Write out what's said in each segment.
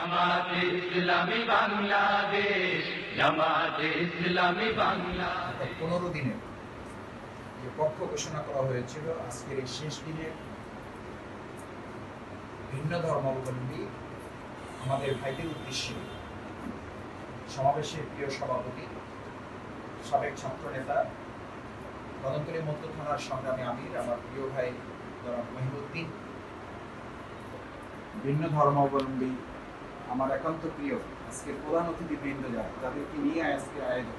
জামাতে ইসলামী বাংলাদেশ, জামাতে ইসলামী বাংলাদেশ। পনেরো দিনের যে পক্ষ ঘোষণা করা হয়েছিল, আজকের এই শেষ দিনে ভিন্ন ধর্মাবলম্বী আমাদের ভাইদের উদ্দেশ্যে সমাবেশের প্রিয় সভাপতি, সাবেক ছাত্র নেতা কদমতলী মধ্য থানার সংগ্রামী আমির, আমার প্রিয় ভাই জনাব মহিউদ্দিন। ভিন্ন ধর্মাবলম্বী আমার একান্ত প্রিয় আজকের প্রধান অতিথি বৃন্দ যারা, তাদেরকে নিয়ে আজকে আয়োজন।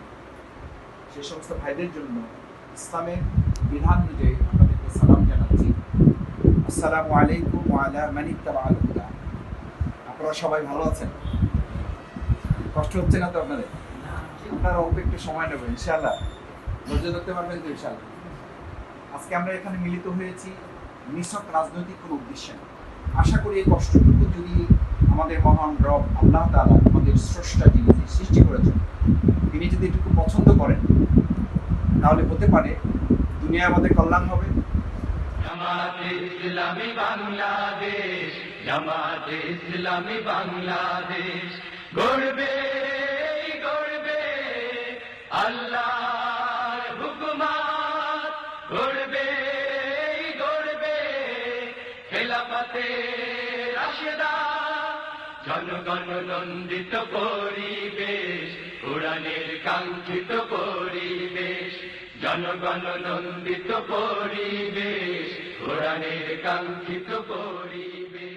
সে সমস্ত ভাইদের জন্য ইসলামের বিধান অনুযায়ী আপনাদেরকে সালাম জানাচ্ছি। আসসালামু আলাইকুম আল হুদা আপনারা সবাই ভালো আছেন? কষ্ট হচ্ছে না তো আপনাদের? আপনারা অল্প একটু সময় নেবেন, ইনশাআল্লাহ। ধৈর্য ধরতে পারবেন তো, ইনশাআল্লাহ। আজকে আমরা এখানে মিলিত হয়েছি নিছক রাজনৈতিক কোনো উদ্দেশ্যে না। আশা করি এই কষ্টটুকু যদি আমাদের মহান রব, আল্লাহ তালা আমাদের স্রষ্টা যিনি সৃষ্টি করেছেন, তিনি যদি এটুকু পছন্দ করেন, তাহলে হতে পারে দুনিয়া আমাদের কল্যাণ হবে। বাংলাদেশ বাংলাদেশ, গড়বে রাশেদা জনগণ নন্দিত পরিবেশ উড়ানের কাঙ্ক্ষিত পরিবেশ জনগণ নন্দিত পরিবেশ উড়ানের কাঙ্ক্ষিত পরিবেশ।